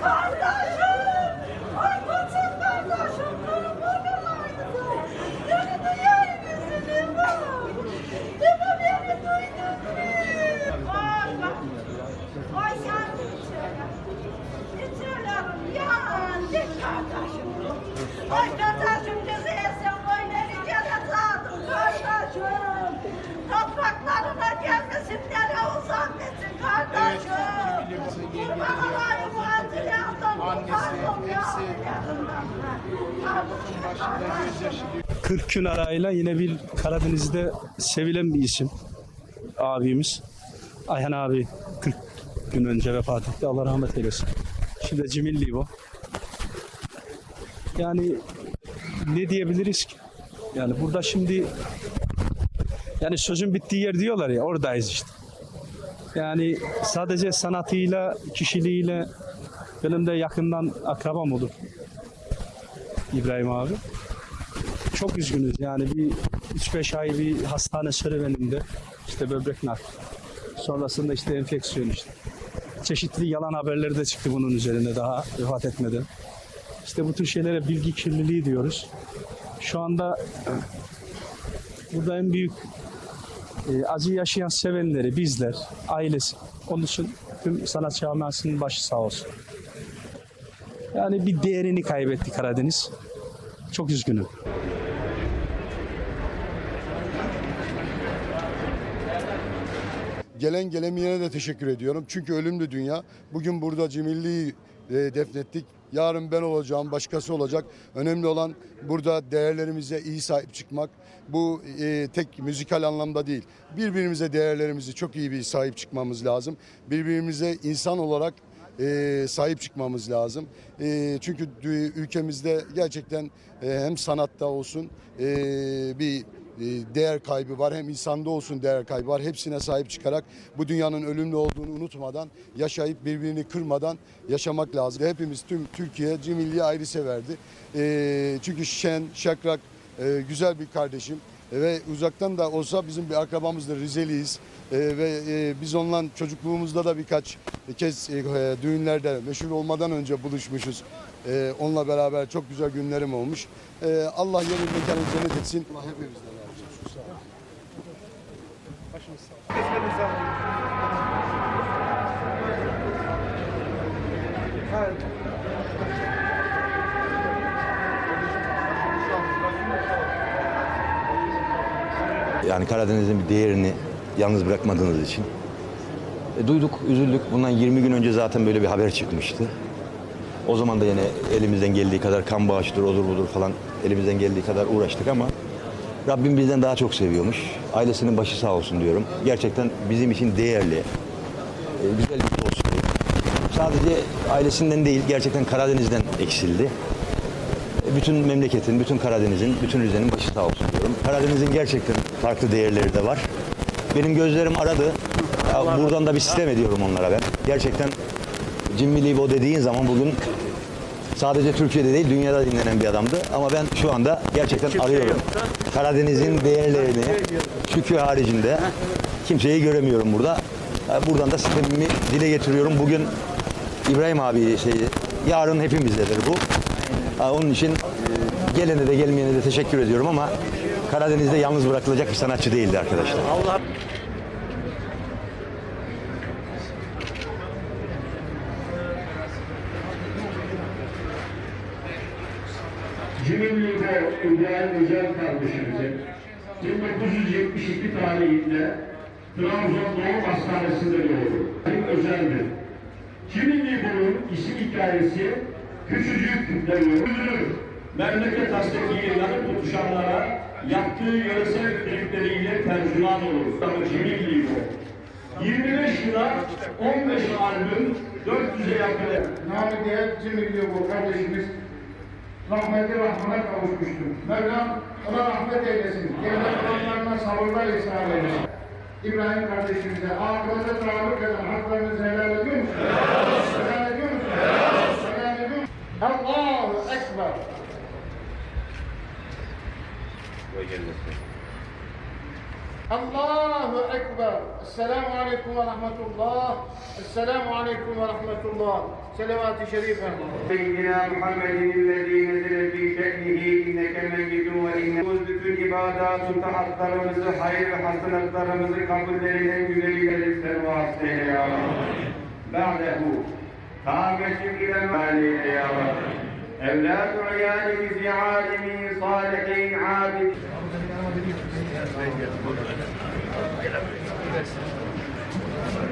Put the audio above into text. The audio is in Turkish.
Kardeşim! Esen boyları cennet aldım kardeşim. Topraklarına gelmesin nereye uzanmasın kardeşim. Kurban olayım bu acılardan. Pardon ya. Pardon. 40 gün arayla yine bir Karadeniz'de sevilen bir isim abimiz. Ayhan abi 40 gün önce vefat etti. Allah rahmet eylesin. Şimdi Cimilli bu. Yani ne diyebiliriz ki? Yani burada şimdi yani sözün bittiği yer diyorlar ya oradayız işte. Yani sadece sanatıyla, kişiliğiyle benim de yakından akrabam olur İbrahim abi çok üzgünüz. Yani bir 3-5 ay bir hastane serüveninde işte böbrek nakli. Sonrasında işte enfeksiyon işte. Çeşitli yalan haberleri de çıktı bunun üzerine daha vefat etmeden. İşte bu tür şeylere bilgi kirliliği diyoruz. Şu anda burada en büyük e, acı yaşayan sevenleri bizler, ailesi. Onun için tüm sanat camiasının başı sağ olsun. Yani bir değerini kaybetti Karadeniz. Çok üzgünüm. Gelen gelemeyene de teşekkür ediyorum. Çünkü ölümlü dünya. Bugün burada Cimilli'yi e, defnettik. Yarın ben olacağım, başkası olacak. Önemli olan burada değerlerimize iyi sahip çıkmak. Bu e, tek müzikal anlamda değil. Birbirimize değerlerimizi çok iyi bir sahip çıkmamız lazım. Birbirimize insan olarak e, sahip çıkmamız lazım. E, çünkü ülkemizde gerçekten e, hem sanatta olsun e, bir değer kaybı var. Hem insanda olsun değer kaybı var. Hepsine sahip çıkarak bu dünyanın ölümlü olduğunu unutmadan, yaşayıp birbirini kırmadan yaşamak lazım. Hepimiz tüm Türkiye Cimilli'yi ayrı severdi. E, çünkü şen, şakrak, e, güzel bir kardeşim. E, Ve uzaktan da olsa bizim bir akrabamızdır, Rizeliyiz. E, ve e, biz onunla çocukluğumuzda da birkaç kez e, düğünlerde meşhur olmadan önce buluşmuşuz. E, onunla beraber çok güzel günlerim olmuş. E, Allah yerin mekanı cennet etsin. Allah hepimizden razı olsun. Sağ olun. Yani Karadeniz'in bir değerini yalnız bırakmadığınız için. E, duyduk, üzüldük. Bundan 20 gün önce zaten böyle bir haber çıkmıştı. O zaman da yine elimizden geldiği kadar kan bağışıdır, odur budur falan elimizden geldiği kadar uğraştık ama Rabbim bizden daha çok seviyormuş. Ailesinin başı sağ olsun diyorum. Gerçekten bizim için değerli, e, güzel bir dost. Sadece ailesinden değil, gerçekten Karadeniz'den eksildi. E, bütün memleketin, bütün Karadeniz'in, bütün Rize'nin başı sağ olsun diyorum. Karadeniz'in gerçekten farklı değerleri de var. Benim gözlerim aradı. Ya buradan da bir sistem ediyorum onlara ben. Gerçekten Jimmy Libo dediğin zaman bugün sadece Türkiye'de değil dünyada dinlenen bir adamdı. Ama ben şu anda gerçekten arıyorum. Karadeniz'in değerlerini Şükrü haricinde kimseyi göremiyorum burada. Ya Buradan da sistemimi dile getiriyorum. Bugün İbrahim abi şey, yarın hepimizdedir bu. Ha, Onun için e, gelene de gelmeyene de teşekkür ediyorum ama Karadeniz'de yalnız bırakılacak bir sanatçı değildi arkadaşlar. Cimri'de İbrahim Özel kardeşimizin 1972 tarihinde Trabzon Doğum Hastanesi'nde doğdu. İbrahim Özel'dir. Cimri bunun isim hikayesi küçücük demiyor. Memleket hastaki yanıp tutuşanlara yaptığı yöresel klipleriyle tercüman olur. Cimri bu. 25 yıla 15 albüm 400'e yakın. Namı diğer Cimri bu kardeşimiz rahmeti rahmana kavuşmuştur. Mevlam ona rahmet eylesin. Cennet olanlarına sabırlar ihsan eylesin. İbrahim kardeşimize ahirete taalluk eden haklarınızı helal ediyor musunuz? Helal ediyor musunuz? Helal ediyor musunuz? Allahu Ekber. Allahu Ekber. Esselamu Aleyküm ve Rahmetullah. Esselamu Aleyküm ve Rahmetullah. صلوات شريفة. سيدنا محمد الذي نزل في شأنه إنك ميت وإن تثبت العبادات. تحت رمز الحير حسنت رمز قبل ذلك يدرك للسلوات يا رب بعده قام شكرا مالي يا رب. أولاد عيالك في عالم صالحين عابد. Thank you.